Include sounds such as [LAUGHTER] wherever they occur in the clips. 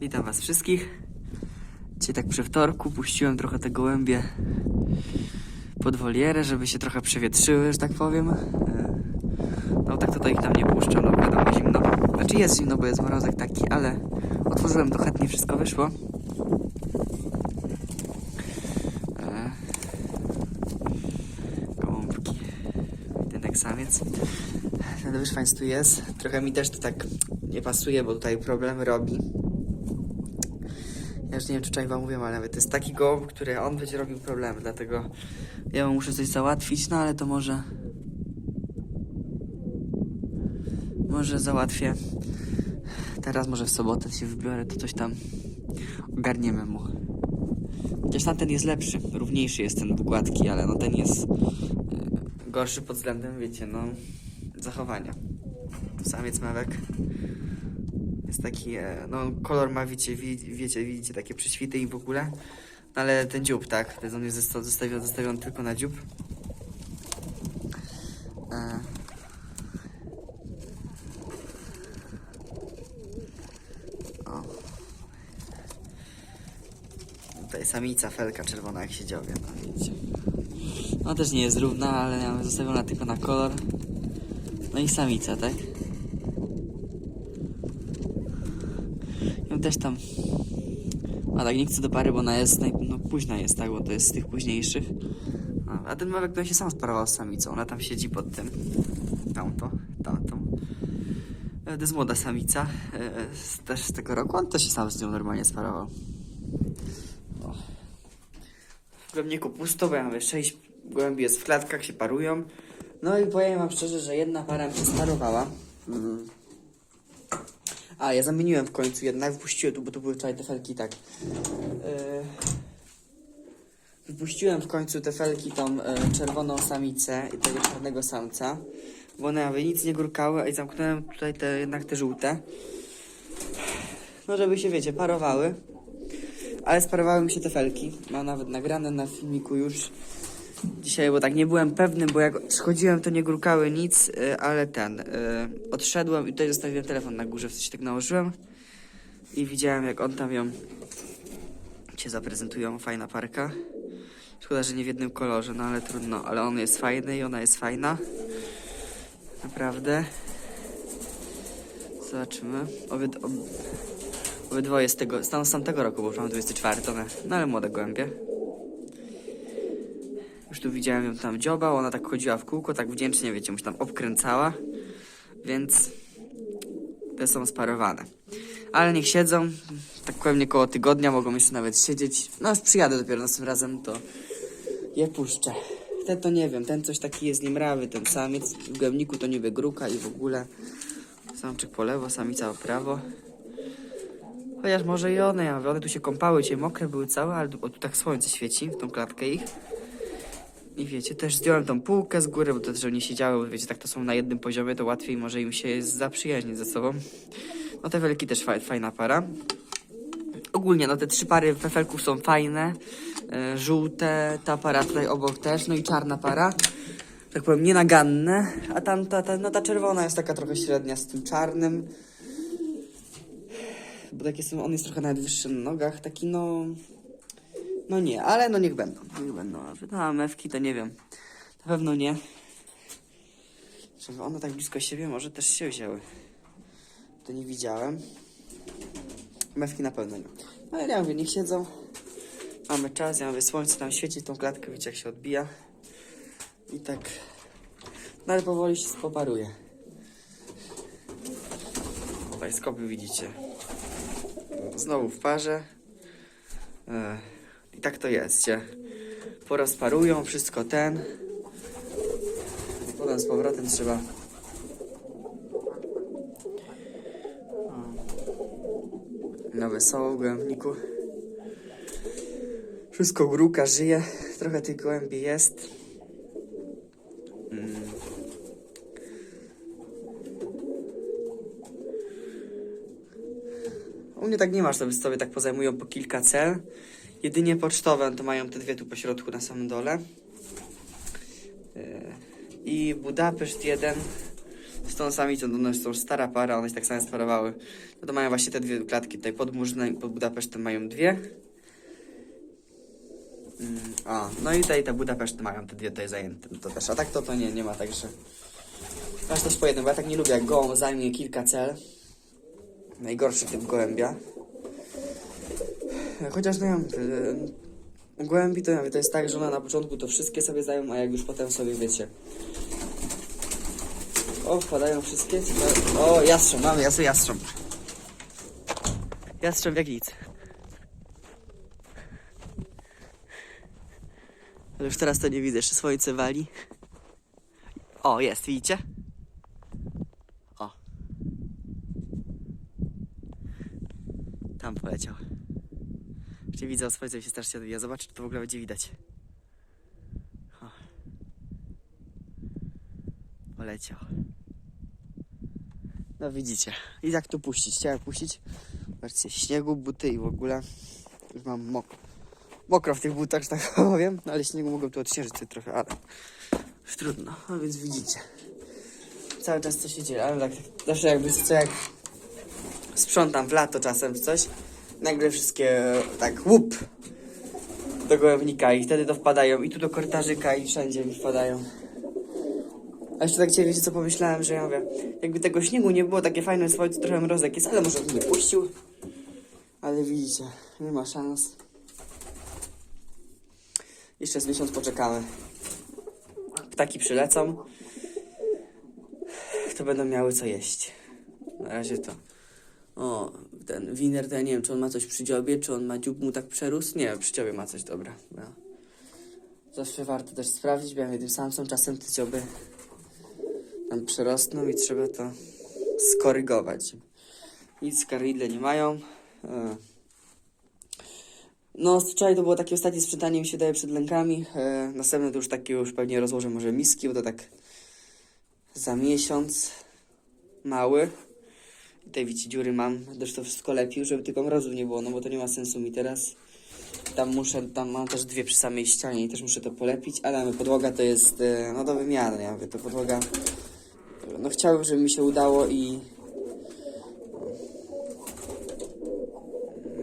Witam Was wszystkich. Dzisiaj tak przy wtorku puściłem trochę te gołębie pod wolierę, żeby się trochę przewietrzyły, że tak powiem. No tak tutaj ich tam nie puszczę, no wiadomo zimno. Znaczy jest zimno, bo jest mrozek taki, ale otworzyłem to chętnie, wszystko wyszło. E, Gołąbki. Jedynek samiec. Ten wyszwańc tu jest. Trochę mi też to tak nie pasuje, bo tutaj problemy robi. Ja już nie wiem, czy wczoraj wam mówiłem, ale nawet to jest taki gołąb, który on będzie robił problemy, dlatego ja mu muszę coś załatwić, no ale to może... Może załatwię. Teraz może w sobotę się wybiorę, to coś tam ogarniemy mu. Chociaż tamten jest lepszy, równiejszy jest ten gładki, ale no ten jest e, gorszy pod względem, wiecie, no zachowania. Samiec mawek jest taki, e, no kolor ma, wiecie, wi, wiecie, widzicie, takie prześwity i w ogóle. No ale ten dziób, tak, jest on jest zosta- zostawiony, zostawiony tylko na dziób. E, o. Tutaj samica, felka czerwona jak się dziobie, no widzicie. Ona też nie jest równa, ale zostawiona tylko na kolor. No i samica, tak? Ją też tam... A tak, nie chcę do pary, bo ona jest, naj... no późna jest, tak, bo to jest z tych późniejszych. A, a ten mawek to się sam sparował z samicą, ona tam siedzi pod tym. Tamto, tamtą. E, To jest młoda samica, e, e, też z tego roku, on też się sam z nią normalnie sparował. O. W głębniku pusto, bo ja mówię, sześć gołębi jest w klatkach, się parują. No i powiem wam szczerze, że jedna para mi się sparowała. Mhm. A, ja zamieniłem w końcu jednak, wypuściłem tu, bo to były wczoraj te felki, tak. Yy, Wypuściłem w końcu te felki, tą e, czerwoną samicę i tego czarnego samca, bo one jakby nic nie gurkały, i zamknąłem tutaj te, jednak te żółte. No żeby się, wiecie, parowały. Ale sparowały mi się te felki. Mam nawet nagrane na filmiku już dzisiaj, bo tak nie byłem pewny, bo jak schodziłem, to nie grukały nic, y, ale ten, y, odszedłem i tutaj zostawiłem telefon na górze, w coś tak nałożyłem i widziałem, jak on tam ją cię zaprezentują, fajna parka. Szkoda, że nie w jednym kolorze, no ale trudno, ale on jest fajny i ona jest fajna. Naprawdę. Zobaczymy. Ob, obydwoje z tego, z tam tego roku, bo już mam 24, one, no ale młode gołębie. Tu widziałem ją tam dziobał, ona tak chodziła w kółko, tak wdzięcznie, wiecie, mu się tam obkręcała, więc te są sparowane. Ale niech siedzą, tak pewnie koło tygodnia mogą jeszcze nawet siedzieć. No już przyjadę dopiero następnym razem, to je puszczę. Ten to nie wiem, ten coś taki jest niemrawy, ten samiec. W gębniku to niby gruka i w ogóle. Samczyk po lewo, samica po prawo. Chociaż może i one, ja one tu się kąpały, cię mokre były całe, ale tu, o, tu tak słońce świeci w tą klatkę ich. I wiecie, też zdjąłem tą półkę z góry, bo to że nie siedziały, bo wiecie, tak to są na jednym poziomie, to łatwiej może im się zaprzyjaźnić ze sobą. No te felki też fa fajna para. Ogólnie, no te trzy pary fefelków są fajne. E, żółte, ta para tutaj obok też, no i czarna para. Tak powiem, nienaganne. A tamta, ta, no ta czerwona jest taka trochę średnia z tym czarnym. Bo takie są, on jest trochę nawet wyższy na nogach, taki no... No nie, ale no niech będą, niech będą. A mewki to nie wiem. Na pewno nie. Żeby one tak blisko siebie może też się wzięły. To nie widziałem. Mewki na pewno nie. No ale ja mówię, niech siedzą. Mamy czas, ja mówię, słońce tam świeci, tą klatkę widzicie jak się odbija. I tak... No ale powoli się poparuje. Tutaj skopił widzicie. Znowu w parze. E, I tak to jest, gdzie porozparują wszystko ten. Potem z powrotem trzeba. Na wesoło w głębniku. Wszystko gruka, żyje. Trochę tych gołębi jest. Mm. U mnie tak nie masz, to sobie tak pozajmują po kilka cel. Jedynie pocztowe to mają te dwie tu po środku na samym dole. Yy, I Budapeszt jeden z tą samicą, no, one są stara para, one się tak samo sparowały. No to mają właśnie te dwie klatki tutaj pod i pod Budapesztem mają dwie. Mm, a, no i tutaj te Budapeszty mają te dwie tutaj zajęte, no to też, a tak to to nie, nie ma, także... Aż też po jednym, bo ja tak nie lubię, jak gołąb zajmie kilka cel. Najgorszy typ gołębia. Chociaż no ja mówię, e, u gołębi to ja mówię, to jest tak, że ona na początku to wszystkie sobie zajmą, a jak już potem sobie wiecie. O, wpadają wszystkie. O, jastrząb, mamy jasny jastrząb. Jastrząb jak nic. Ale już teraz to nie widzę, jeszcze słońce wali. O, jest, widzicie? O. Tam poleciał. Jeszcze widzę, słońce się strasznie odbija. Zobaczę, czy to w ogóle będzie widać. O. Poleciał. No widzicie. I tak tu puścić. Chciałem puścić. Zobaczcie, śniegu, buty i w ogóle. Już mam mokro. Mokro w tych butach, że tak [LAUGHS] powiem. No ale śniegu mogę tu odśnieżyć sobie trochę, ale już trudno. No więc widzicie. Cały czas co się dzieje, ale tak zawsze jakby co jak sprzątam w lato czasem coś, nagle wszystkie tak łup do gołębnika i wtedy to wpadają i tu do korytarzyka i wszędzie mi wpadają. A jeszcze tak wiecie co pomyślałem, że ja mówię, jakby tego śniegu nie było, takie fajne słońce, trochę mrozek jest, ale może nie puścił. Ale widzicie, nie ma szans. Jeszcze z miesiąc poczekamy. Ptaki przylecą, to będą miały co jeść. Na razie to. O, ten winer, to nie wiem, czy on ma coś przy dziobie, czy on ma dziób mu tak przerósł. Nie, przy dziobie ma coś, dobra. No. Zawsze warto też sprawdzić, bo ja wiem, tym samym czasem te dzioby tam przerosną i trzeba to skorygować. Nic skarydle nie mają. E. No, wczoraj to było takie ostatnie sprzątanie, mi się daje przed lękami. E, następne to już takie już pewnie rozłożę może miski, bo to tak za miesiąc mały. Tutaj widzicie dziury mam, to wszystko lepiej, żeby tylko mrozów nie było, no bo to nie ma sensu mi teraz. Tam muszę, tam mam też dwie przy samej ścianie i też muszę to polepić, ale podłoga to jest, e, no do wymiany, ja mówię, to podłoga, no chciałbym, żeby mi się udało i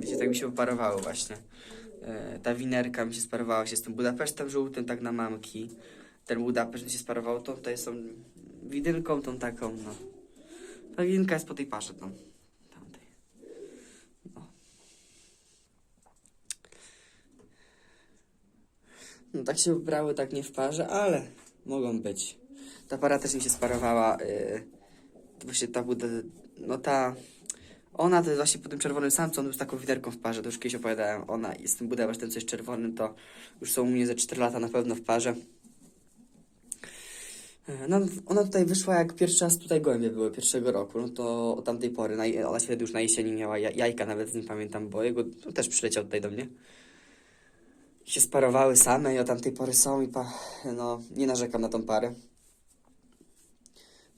wiecie, tak mi się poparowało właśnie. E, Ta winerka mi się sparowała się z tym Budapesztem żółtym, tak na mamki. Ten Budapeszt mi się sparował tą, tutaj są widynką, tą taką, no. Widynka jest po tej parze, tą. Tamtej. No. No tak się wybrały, tak nie w parze, ale mogą być. Ta para też mi się sparowała. Yy, właśnie ta buda, no ta. Ona to jest właśnie po tym czerwonym samcu, on był z taką widerką w parze, to już kiedyś opowiadałem. Ona i z tym Budapesztem coś czerwonym, to już są u mnie ze 4 lata na pewno w parze. Yy, No, ona tutaj wyszła jak pierwszy raz tutaj gołębie były pierwszego roku, no to od tamtej pory, na, ona się już na jesieni miała ja, jajka, nawet z nim pamiętam, bo jego no, też przyleciał tutaj do mnie. Się sparowały same i od tamtej pory są i pa, no, nie narzekam na tą parę.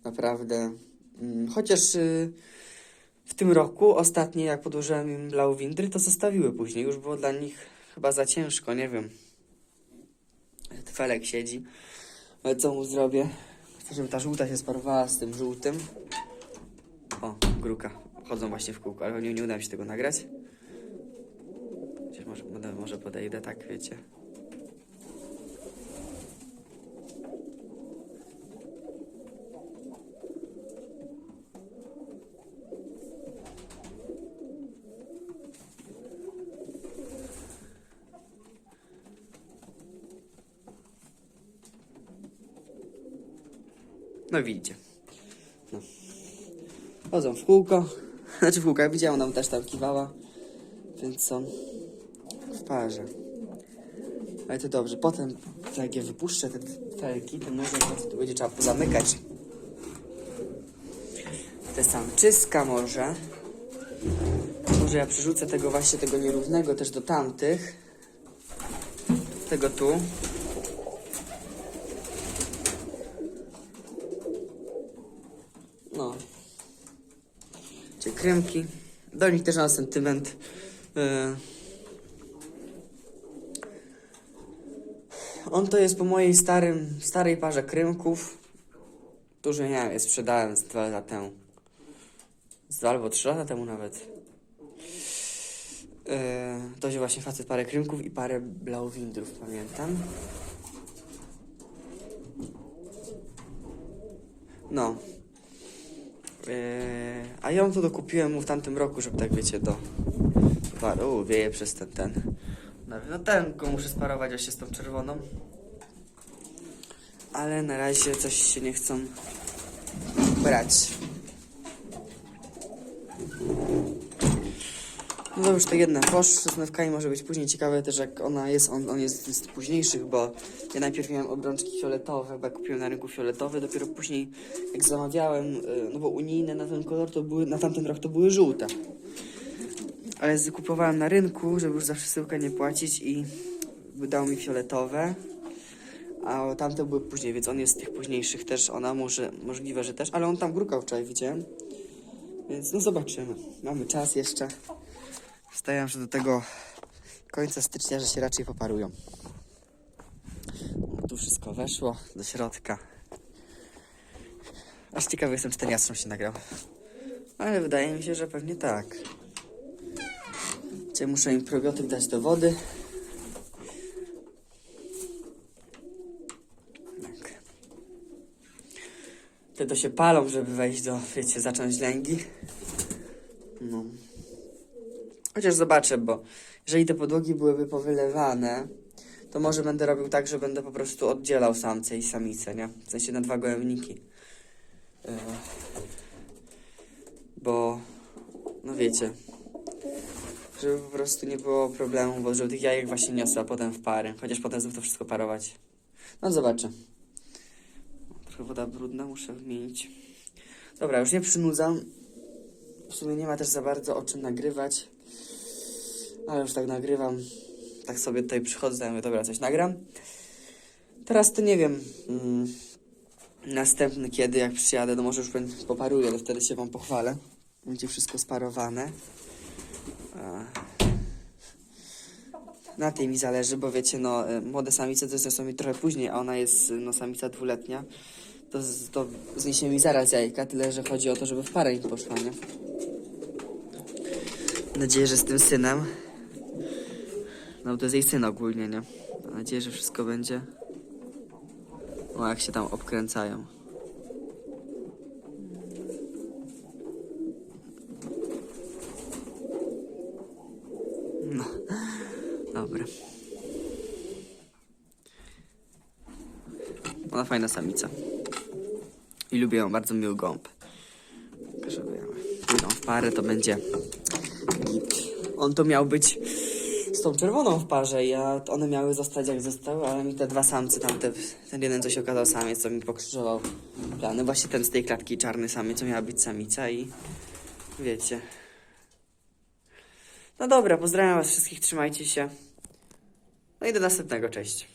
Naprawdę. Mm, Chociaż y, w tym roku, ostatnie jak podłożyłem im Blauwindry, to zostawiły później. Już było dla nich chyba za ciężko, nie wiem. Felek siedzi. Ale co mu zrobię? Chcę, żeby ta żółta się sparowała z tym żółtym. O, gruka. Chodzą właśnie w kółko, ale nie, nie uda mi się tego nagrać. Chociaż może, może- podejdę, tak wiecie. No widzicie. No. Chodzą w kółko. [LAUGHS] Znaczy w kółko, jak widziałem, ona też tam kiwała. Więc są w parze. Ale to dobrze. Potem, jak je wypuszczę, te felki, to może to będzie trzeba pozamykać. Te samczyska może. Może ja przerzucę tego właśnie, tego nierównego też do tamtych. Tego tu. No. Czyli kremki. Do nich też mam sentyment. Yy. On to jest po mojej starym, starej parze krymków. Dużo nie miałem, je sprzedałem z dwa lata temu. Z dwa albo trzy lata temu nawet. Yy, to wziął właśnie facet parę krymków i parę blauwindrów, pamiętam. No. Yy, a ją to dokupiłem mu w tamtym roku, żeby tak wiecie, do... U, wieje przez ten, ten. No ten go muszę sparować właśnie z tą czerwoną. Ale na razie coś się nie chcą brać. No to już to jedna poszła z nowkami może być później ciekawe też jak ona jest, on, on jest z późniejszych, bo ja najpierw miałem obrączki fioletowe, bo kupiłem na rynku fioletowe, dopiero później jak zamawiałem, y, no bo unijne na ten kolor to były, na tamten rok to były żółte. Ale zakupowałem na rynku, żeby już za przesyłkę nie płacić i dał mi fioletowe. A tamte były później, więc on jest z tych późniejszych też, ona może, możliwe, że też, ale on tam grukał wczoraj, widziałem. Więc no zobaczymy. Mamy czas jeszcze. Stawiam, że do tego końca stycznia, że się raczej poparują. No, tu wszystko weszło do środka. Aż ciekawy jestem, czy ten jastrząb się nagrał. Ale wydaje mi się, że pewnie tak. Dzisiaj muszę im probiotyk dać do wody. Tak. Te to się palą, żeby wejść do, wiecie, zacząć lęgi. No. Chociaż zobaczę, bo jeżeli te podłogi byłyby powylewane, to może będę robił tak, że będę po prostu oddzielał samce i samice, nie? W sensie na dwa gołębniki. E, Bo, no wiecie, żeby po prostu nie było problemu, bo żeby tych jajek właśnie niosła potem w pary, chociaż potem znów to wszystko parować. No zobaczę. Trochę woda brudna, muszę wymienić. Dobra, już nie przynudzam. W sumie nie ma też za bardzo o czym nagrywać. Ale już tak nagrywam. Tak sobie tutaj przychodzę, ja mówię, dobra, coś nagram. Teraz to nie wiem. Mm, następny kiedy, jak przyjadę, no może już poparuję, ale wtedy się wam pochwalę. Będzie wszystko sparowane. Na tej mi zależy, bo wiecie, no, y, młode samice to zresztą mi trochę później, a ona jest, y, no, samica dwuletnia. To, to zniesie mi zaraz jajka, tyle, że chodzi o to, żeby w parę im poszła, nie? Mam nadzieję, że z tym synem. No to jest jej syn ogólnie, nie? Mam nadzieję, że wszystko będzie. O, jak się tam obkręcają. No, dobra. Ona fajna samica. I lubię ją, bardzo miły gąb. Żeby pójdą w parę, to będzie. On to miał być z tą czerwoną w parze, ja, one miały zostać jak zostały, ale mi te dwa samce, tamte, ten jeden co się okazał samiec, co mi pokrzyżował plany, właśnie ten z tej klatki czarny samiec, co miała być samica i wiecie. No dobra, pozdrawiam was wszystkich, trzymajcie się. No i do następnego, cześć.